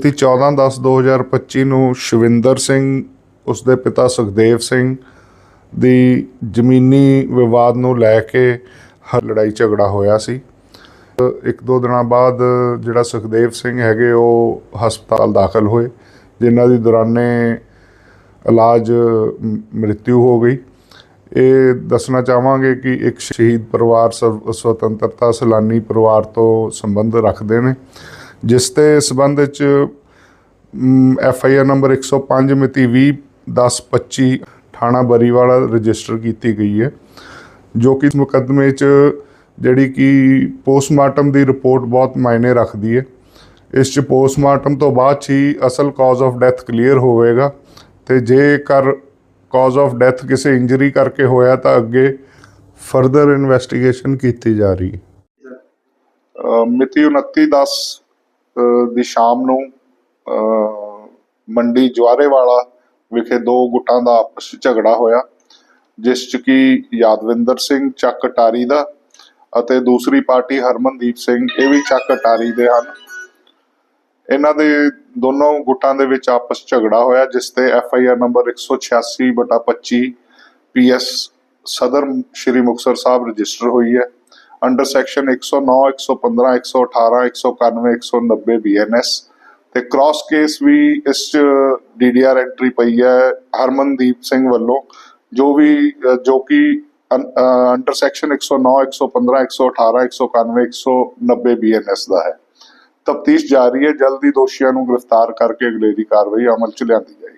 ਤੀ 14/10/2025 ਨੂੰ ਸ਼ਵਿੰਦਰ ਸਿੰਘ, ਉਸਦੇ ਪਿਤਾ ਸੁਖਦੇਵ ਸਿੰਘ ਦੀ ਜ਼ਮੀਨੀ ਵਿਵਾਦ ਨੂੰ ਲੈ ਕੇ ਲੜਾਈ ਝਗੜਾ ਹੋਇਆ ਸੀ। ਇੱਕ ਦੋ ਦਿਨਾਂ ਬਾਅਦ ਜਿਹੜਾ ਸੁਖਦੇਵ ਸਿੰਘ ਹੈਗੇ ਉਹ ਹਸਪਤਾਲ ਦਾਖਲ ਹੋਏ, ਜਿਨ੍ਹਾਂ ਦੀ ਦੌਰਾਨੇ ਇਲਾਜ ਮ- ਹੋ ਗਈ। ਇਹ ਦੱਸਣਾ ਚਾਹਾਂਗੇ ਕਿ ਇੱਕ ਸ਼ਹੀਦ ਪਰਿਵਾਰ ਸਵ- ਸੁਤੰਤਰਤਾ ਸੈਲਾਨੀ ਪਰਿਵਾਰ ਤੋਂ ਸੰਬੰਧ ਰੱਖਦੇ ਨੇ। ਜਿਸ ਦੇ ਸਬੰਧ ਵਿੱਚ ਐਫ ਆਈ ਆਰ ਨੰਬਰ 105 ਮਿਤੀ 20 10 25 ਥਾਣਾ ਬਰੀਵਾਲਾ ਰਜਿਸਟਰ ਕੀਤੀ ਗਈ ਹੈ, ਜੋ ਕਿ ਇਸ ਮੁਕੱਦਮੇ 'ਚ ਜਿਹੜੀ ਕਿ ਪੋਸਟਮਾਰਟਮ ਦੀ ਰਿਪੋਰਟ ਬਹੁਤ ਮਾਇਨੇ ਰੱਖਦੀ ਹੈ। ਇਸ 'ਚ ਪੋਸਟਮਾਰਟਮ ਤੋਂ ਬਾਅਦ 'ਚ ਹੀ ਅਸਲ ਕਾਜ਼ ਆਫ ਡੈਥ ਕਲੀਅਰ ਹੋਵੇਗਾ ਤੇ ਜੇਕਰ ਕਾਜ਼ ਆਫ ਡੈਥ ਕਿਸੇ ਇੰਜਰੀ ਕਰਕੇ ਹੋਇਆ ਤਾਂ ਅੱਗੇ ਫਰਦਰ ਇਨਵੈਸਟੀਗੇਸ਼ਨ ਕੀਤੀ ਜਾ ਰਹੀ ਹੈ। ਮਿਤੀ 29 10 ਦੀ ਸ਼ਾਮ ਨੂੰ ਅ, ਮੰਡੀ ਜਵਾਰੇਵਾਲਾ ਵਿਖੇ ਦੋ ਗੁੱਟਾਂ ਦਾ ਆਪਸ ਵਿੱਚ ਝਗੜਾ ਹੋਇਆ ਜਿਸ ਚ ਕਿ ਯਾਦਵਿੰਦਰ ਸਿੰਘ ਚੱਕ ਅਟਾਰੀ ਦਾ ਅਤੇ ਦੂਸਰੀ ਪਾਰਟੀ ਹਰਮਨਦੀਪ ਸਿੰਘ ਇਹ ਵੀ ਚੱਕ ਅਟਾਰੀ ਦੇ ਹਨ। ਇਹਨਾਂ ਦੇ ਦੋਨੋਂ ਗੁੱਟਾਂ ਦੇ ਵਿੱਚ ਆਪਸ ਝਗੜਾ ਹੋਇਆ ਜਿਸ ਤੇ ਐਫ ਆਈ ਆਰ ਨੰਬਰ 186 ਬਟਾ 25 P S Sadar Shri Muktsar Sahib register ਹੋਈ ਹੈ। ਅੰਡਰ ਸੈਕਸ਼ਨ 109 115 118 191 190 ਬੀਐਨਐਸ ਤੇ ਕ੍ਰਾਸ ਕੇਸ ਵੀ ਇਸ ਚ ਡੀਡੀਆਰ ਐਂਟਰੀ ਪਈ ਹੈ ਹਰਮਨਦੀਪ ਸਿੰਘ ਵੱਲੋਂ, ਜੋ ਵੀ ਜੋ ਕਿ ਅੰਡਰ ਸੈਕਸ਼ਨ 109 115 118 191 190 ਬੀਐਨਐਸ ਦਾ ਹੈ। ਤਫਤੀਸ਼ ਜਾਰੀ ਹੈ, ਜਲਦੀ ਦੋਸ਼ੀਆਂ ਨੂੰ ਗ੍ਰਿਫਤਾਰ ਕਰਕੇ ਅਗਲੇਰੀ ਕਾਰਵਾਈ ਅਮਲ ਚ ਲਿਆਂਦੀ ਜਾਵੇਗੀ